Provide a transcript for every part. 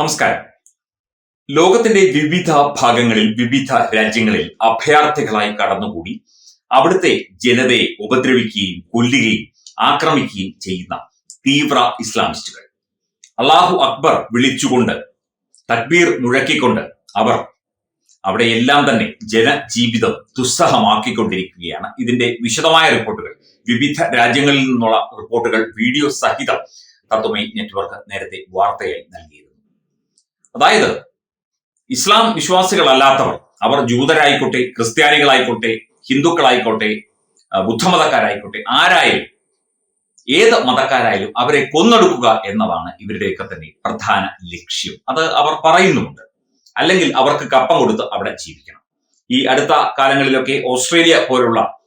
നമസ്കാരം. ലോകത്തിന്റെ വിവിധ ഭാഗങ്ങളിൽ വിവിധ രാജ്യങ്ങളിൽ അഭയാർത്ഥികളായി കടന്നുകൂടി അവിടുത്തെ ജനതയെ ഉപദ്രവിക്കുകയും കൊല്ലുകയും ആക്രമിക്കുകയും ചെയ്യുന്ന തീവ്ര ഇസ്ലാമിസ്റ്റുകൾ. അള്ളാഹു അക്ബർ വിളിച്ചുകൊണ്ട് തക്ബീർ മുഴക്കിക്കൊണ്ട് അവർ അവിടെ എല്ലാം തന്നെ ജനജീവിതം ദുസ്സഹമാക്കിക്കൊണ്ടിരിക്കുകയാണ്. ഇതിന്റെ വിശദമായ റിപ്പോർട്ടുകൾ വിവിധ രാജ്യങ്ങളിൽ നിന്നുള്ള റിപ്പോർട്ടുകൾ വീഡിയോ സഹിതം തത്വമൈ നെറ്റ്വർക്ക് നേരത്തെ വാർത്തയായി നൽകിയിരുന്നു. അതായത് ഇസ്ലാം വിശ്വാസികളല്ലാത്തവർ അവർ ജൂതരായിക്കോട്ടെ ക്രിസ്ത്യാനികളായിക്കോട്ടെ ഹിന്ദുക്കളായിക്കോട്ടെ ബുദ്ധമതക്കാരായിക്കോട്ടെ ആരായാലും ഏത് മതക്കാരായാലും അവരെ കൊന്നെടുക്കുക എന്നതാണ് ഇവരുടെയൊക്കെ തന്നെ പ്രധാന ലക്ഷ്യം. അത് അവർ പറയുന്നുമുണ്ട്. അല്ലെങ്കിൽ അവർക്ക് കപ്പം കൊടുത്ത് അവിടെ ജീവിക്കണം. ഈ അടുത്ത കാലങ്ങളിലൊക്കെ ഓസ്ട്രേലിയ പോലുള്ള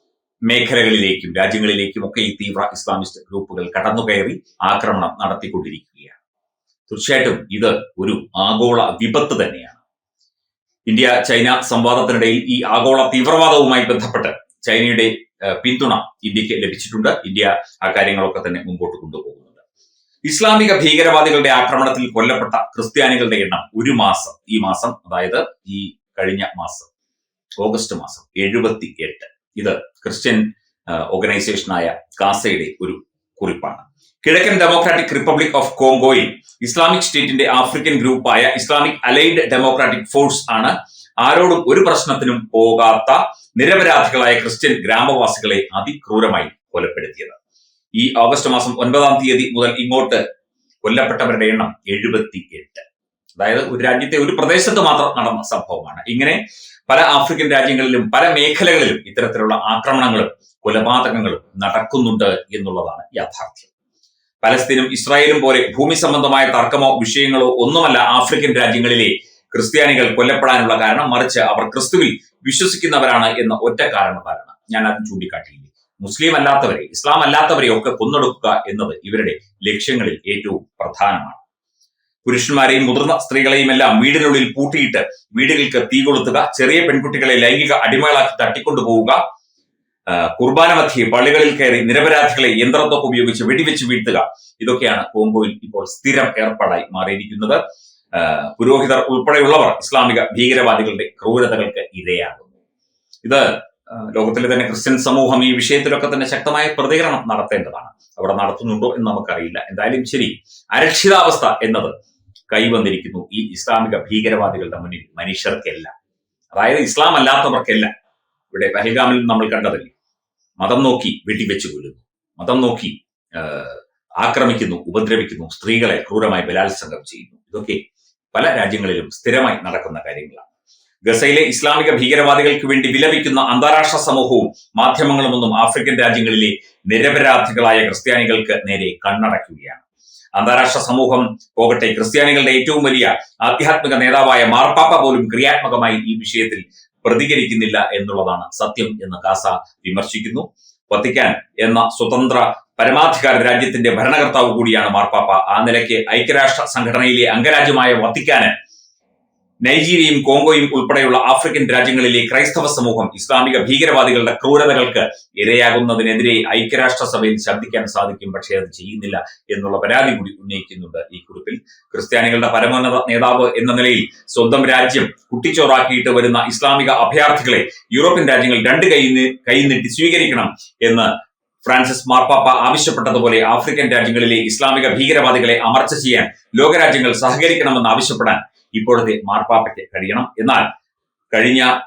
മേഖലകളിലേക്കും രാജ്യങ്ങളിലേക്കും ഒക്കെ ഈ തീവ്ര ഇസ്ലാമിസ്റ്റ് ഗ്രൂപ്പുകൾ കടന്നുകയറി ആക്രമണം നടത്തിക്കൊണ്ടിരിക്കുകയാണ്. തീർച്ചയായിട്ടും ഇത് ഒരു ആഗോള വിപത്ത് തന്നെയാണ്. ഇന്ത്യ ചൈന സംവാദത്തിനിടയിൽ ഈ ആഗോള തീവ്രവാദവുമായി ബന്ധപ്പെട്ട് ചൈനയുടെ പിന്തുണ ഇന്ത്യയ്ക്ക് ലഭിച്ചിട്ടുണ്ട്. ഇന്ത്യ ആ കാര്യങ്ങളൊക്കെ തന്നെ മുമ്പോട്ട് കൊണ്ടുപോകുന്നുണ്ട്. ഇസ്ലാമിക ഭീകരവാദികളുടെ ആക്രമണത്തിൽ കൊല്ലപ്പെട്ട ക്രിസ്ത്യാനികളുടെ എണ്ണം ഒരു മാസം ഈ മാസം അതായത് ഈ കഴിഞ്ഞ മാസം ഓഗസ്റ്റ് മാസം എഴുപത്തി എട്ട് ഇത് ക്രിസ്ത്യൻ ഓർഗനൈസേഷനായ കാസയുടെ ഒരു കുറിപ്പാണ്. കിഴക്കൻ ഡെമോക്രാറ്റിക് റിപ്പബ്ലിക് ഓഫ് കോങ്കോയിൽ ഇസ്ലാമിക് സ്റ്റേറ്റിന്റെ ആഫ്രിക്കൻ ഗ്രൂപ്പായ ഇസ്ലാമിക് അലൈഡ് ഡെമോക്രാറ്റിക് ഫോഴ്സ് ആണ് ആരോടും ഒരു പ്രശ്നത്തിനും പോകാത്ത നിരപരാധികളായ ക്രിസ്ത്യൻ ഗ്രാമവാസികളെ അതിക്രൂരമായി കൊലപ്പെടുത്തിയത്. ഈ ഓഗസ്റ്റ് മാസം ഒൻപതാം തീയതി മുതൽ ഇങ്ങോട്ട് കൊല്ലപ്പെട്ടവരുടെ എണ്ണം എഴുപത്തി എട്ട് അതായത് ഒരു രാജ്യത്തെ ഒരു പ്രദേശത്ത് മാത്രം നടന്ന സംഭവമാണ്. ഇങ്ങനെ പല ആഫ്രിക്കൻ രാജ്യങ്ങളിലും പല മേഖലകളിലും ഇത്തരത്തിലുള്ള ആക്രമണങ്ങളും കൊലപാതകങ്ങളും നടക്കുന്നുണ്ട് എന്നുള്ളതാണ് യാഥാർത്ഥ്യം. പലസ്തീനും ഇസ്രായേലും പോലെ ഭൂമി സംബന്ധമായ തർക്കമോ വിഷയങ്ങളോ ഒന്നുമല്ല ആഫ്രിക്കൻ രാജ്യങ്ങളിലെ ക്രിസ്ത്യാനികൾ കൊല്ലപ്പെടാനുള്ള കാരണം. മറിച്ച് അവർ ക്രിസ്തുവിൽ വിശ്വസിക്കുന്നവരാണ് എന്ന ഒറ്റ കാരണത്താലാണ് ഞാൻ അത് ചൂണ്ടിക്കാട്ടിയില്ലേ. മുസ്ലിം അല്ലാത്തവരെ ഇസ്ലാം അല്ലാത്തവരെ ഒക്കെ കൊന്നെടുക്കുക എന്നത് ഇവരുടെ ലക്ഷ്യങ്ങളിൽ ഏറ്റവും പ്രധാനമാണ്. പുരുഷന്മാരെയും മുതിർന്ന സ്ത്രീകളെയും എല്ലാം വീടിനുള്ളിൽ പൂട്ടിയിട്ട് വീടുകൾക്ക് തീ കൊളുത്തുക ചെറിയ പെൺകുട്ടികളെ ലൈംഗിക അടിമകളാക്കി തട്ടിക്കൊണ്ടുപോവുക കുർബാന മധ്യേ പള്ളികളിൽ കയറി നിരപരാധികളെ യന്ത്രത്തൊക്കെ ഉപയോഗിച്ച് വെടിവെച്ച് വീഴ്ത്തുക. ഇതൊക്കെയാണ് കോങ്കോയിൽ ഇപ്പോൾ സ്ഥിരം ഏർപ്പാടായി മാറിയിരിക്കുന്നത്. പുരോഹിതർ ഉൾപ്പെടെയുള്ളവർ ഇസ്ലാമിക ഭീകരവാദികളുടെ ക്രൂരതകൾക്ക് ഇരയാകുന്നു. ഇത് ലോകത്തിലെ തന്നെ ക്രിസ്ത്യൻ സമൂഹം ഈ വിഷയത്തിലൊക്കെ തന്നെ ശക്തമായ പ്രതികരണം നടത്തേണ്ടതാണ്. അവിടെ നടത്തുന്നുണ്ടോ എന്ന് നമുക്കറിയില്ല. എന്തായാലും ശരി അരക്ഷിതാവസ്ഥ എന്നത് കൈവന്നിരിക്കുന്നു ഈ ഇസ്ലാമിക ഭീകരവാദികളുടെ മുന്നിൽ മനുഷ്യർക്കല്ല. അതായത് ഇസ്ലാം അല്ലാത്തവർക്കല്ല. ഇവിടെ പഹൽഗാമിൽ നമ്മൾ കണ്ടതല്ലേ? മതം നോക്കി വെടിവെച്ച് കൊല്ലുന്നു. മതം നോക്കി ആക്രമിക്കുന്നു ഉപദ്രവിക്കുന്നു സ്ത്രീകളെ ക്രൂരമായി ബലാത്സംഗം ചെയ്യുന്നു. ഇതൊക്കെ പല രാജ്യങ്ങളിലും സ്ഥിരമായി നടക്കുന്ന കാര്യങ്ങളാണ്. ഗസയിലെ ഇസ്ലാമിക ഭീകരവാദികൾക്ക് വേണ്ടി വിലപിക്കുന്ന അന്താരാഷ്ട്ര സമൂഹവും മാധ്യമങ്ങളുമൊന്നും ആഫ്രിക്കൻ രാജ്യങ്ങളിലെ നിരപരാധികളായ ക്രിസ്ത്യാനികൾക്ക് നേരെ കണ്ണടയ്ക്കുകയാണ് അന്താരാഷ്ട്ര സമൂഹം പോകട്ടെ. ക്രിസ്ത്യാനികളുടെ ഏറ്റവും വലിയ ആധ്യാത്മിക നേതാവായ മാർപ്പാപ്പ പോലും ക്രിയാത്മകമായി ഈ വിഷയത്തിൽ പ്രതികരിക്കുന്നില്ല എന്നുള്ളതാണ് സത്യം എന്ന് കാസ വിമർശിക്കുന്നു. വത്തിക്കാൻ എന്ന സ്വതന്ത്ര പരമാധികാര രാജ്യത്തിന്റെ ഭരണകർത്താവ് കൂടിയാണ് മാർപ്പാപ്പ. ആ നിലയ്ക്ക് ഐക്യരാഷ്ട്ര സംഘടനയിലെ അംഗരാജ്യമായ വത്തിക്കാന് നൈജീരിയയും കോങ്കോയും ഉൾപ്പെടെയുള്ള ആഫ്രിക്കൻ രാജ്യങ്ങളിലെ ക്രൈസ്തവ സമൂഹം ഇസ്ലാമിക ഭീകരവാദികളുടെ ക്രൂരതകൾക്ക് ഇരയാകുന്നതിനെതിരെ ഐക്യരാഷ്ട്ര സഭയിൽ ശബ്ദിക്കാൻ സാധിക്കും പക്ഷേ അത് ചെയ്യുന്നില്ല എന്നുള്ള പരാതി കൂടി ഉന്നയിക്കുന്നുണ്ട് ഈ കുറിപ്പിൽ. ക്രിസ്ത്യാനികളുടെ പരമോന്നത നേതാവ് എന്ന നിലയിൽ സ്വന്തം രാജ്യം കുട്ടിച്ചോറാക്കിയിട്ട് വരുന്ന ഇസ്ലാമിക അഭയാർത്ഥികളെ യൂറോപ്യൻ രാജ്യങ്ങൾ രണ്ട് കൈ കൈനീട്ടി സ്വീകരിക്കണം എന്ന് ഫ്രാൻസിസ് മാർപ്പാപ്പ ആവശ്യപ്പെട്ടതുപോലെ ആഫ്രിക്കൻ രാജ്യങ്ങളിലെ ഇസ്ലാമിക ഭീകരവാദികളെ അമർച്ച ചെയ്യാൻ ലോകരാജ്യങ്ങൾ സഹകരിക്കണമെന്ന് ആവശ്യപ്പെടാൻ ഇപ്പോഴത്തെ മാർപ്പാപ്പയ്ക്ക് കഴിയണം. എന്നാൽ കഴിഞ്ഞ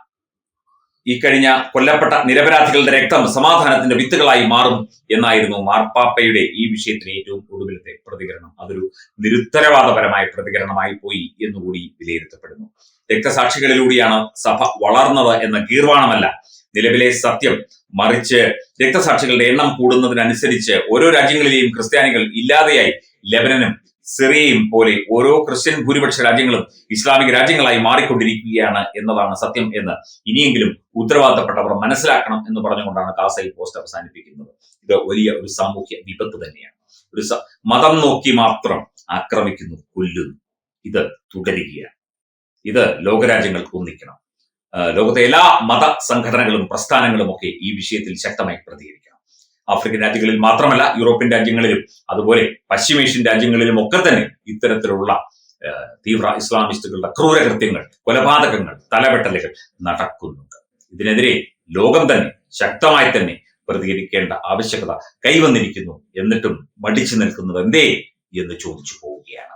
ഈ കഴിഞ്ഞ കൊല്ലപ്പെട്ട നിരപരാധികളുടെ രക്തം സമാധാനത്തിന്റെ വിത്തുകളായി മാറും എന്നായിരുന്നു മാർപ്പാപ്പയുടെ ഈ വിഷയത്തിന് ഏറ്റവും ഒടുവിലത്തെ പ്രതികരണം. അതൊരു നിരുത്തരവാദപരമായ പ്രതികരണമായി പോയി എന്നുകൂടി വിലയിരുത്തപ്പെടുന്നു. രക്തസാക്ഷികളിലൂടെയാണ് സഭ വളർന്നത് എന്ന കീർവാണമല്ല നിലവിലെ സത്യം. മറിച്ച് രക്തസാക്ഷികളുടെ എണ്ണം കൂടുന്നതിനനുസരിച്ച് ഓരോ രാജ്യങ്ങളിലെയും ക്രിസ്ത്യാനികൾ ഇല്ലാതെയായി ലെബനനും സിറിയയും പോലെ ഓരോ ക്രിസ്ത്യൻ ഭൂരിപക്ഷ രാജ്യങ്ങളും ഇസ്ലാമിക രാജ്യങ്ങളായി മാറിക്കൊണ്ടിരിക്കുകയാണ് എന്നതാണ് സത്യം എന്ന് ഇനിയെങ്കിലും ഉത്തരവാദിത്തപ്പെട്ടവർ മനസ്സിലാക്കണം എന്ന് പറഞ്ഞുകൊണ്ടാണ് കാസ പോസ്റ്റ് അവസാനിപ്പിക്കുന്നത്. ഇത് വലിയ ഒരു സാമൂഹ്യ വിപത്ത് തന്നെയാണ്. ഒരു മതം നോക്കി മാത്രം ആക്രമിക്കുന്നു കൊല്ലുന്നു. ഇത് തുടരുകയാണ്. ഇത് ലോകരാജ്യങ്ങൾ ഒന്നിക്കണം. ലോകത്തെ എല്ലാ മത സംഘടനകളും പ്രസ്ഥാനങ്ങളും ഒക്കെ ഈ വിഷയത്തിൽ ശക്തമായി പ്രതികരിക്കണം. ആഫ്രിക്കൻ രാജ്യങ്ങളിൽ മാത്രമല്ല യൂറോപ്യൻ രാജ്യങ്ങളിലും അതുപോലെ പശ്ചിമേഷ്യൻ രാജ്യങ്ങളിലും ഒക്കെ തന്നെ ഇത്തരത്തിലുള്ള തീവ്ര ഇസ്ലാമിസ്റ്റുകളുടെ ക്രൂരകൃത്യങ്ങൾ കൊലപാതകങ്ങൾ തലവെട്ടലുകൾ നടക്കുന്നുണ്ട്. ഇതിനെതിരെ ലോകം തന്നെ ശക്തമായി തന്നെ പ്രതികരിക്കേണ്ട ആവശ്യകത കൈവന്നിരിക്കുന്നു. എന്നിട്ടും മടിച്ചു നിൽക്കുന്നത് എന്തേ എന്ന് ചോദിച്ചു പോവുകയാണ്.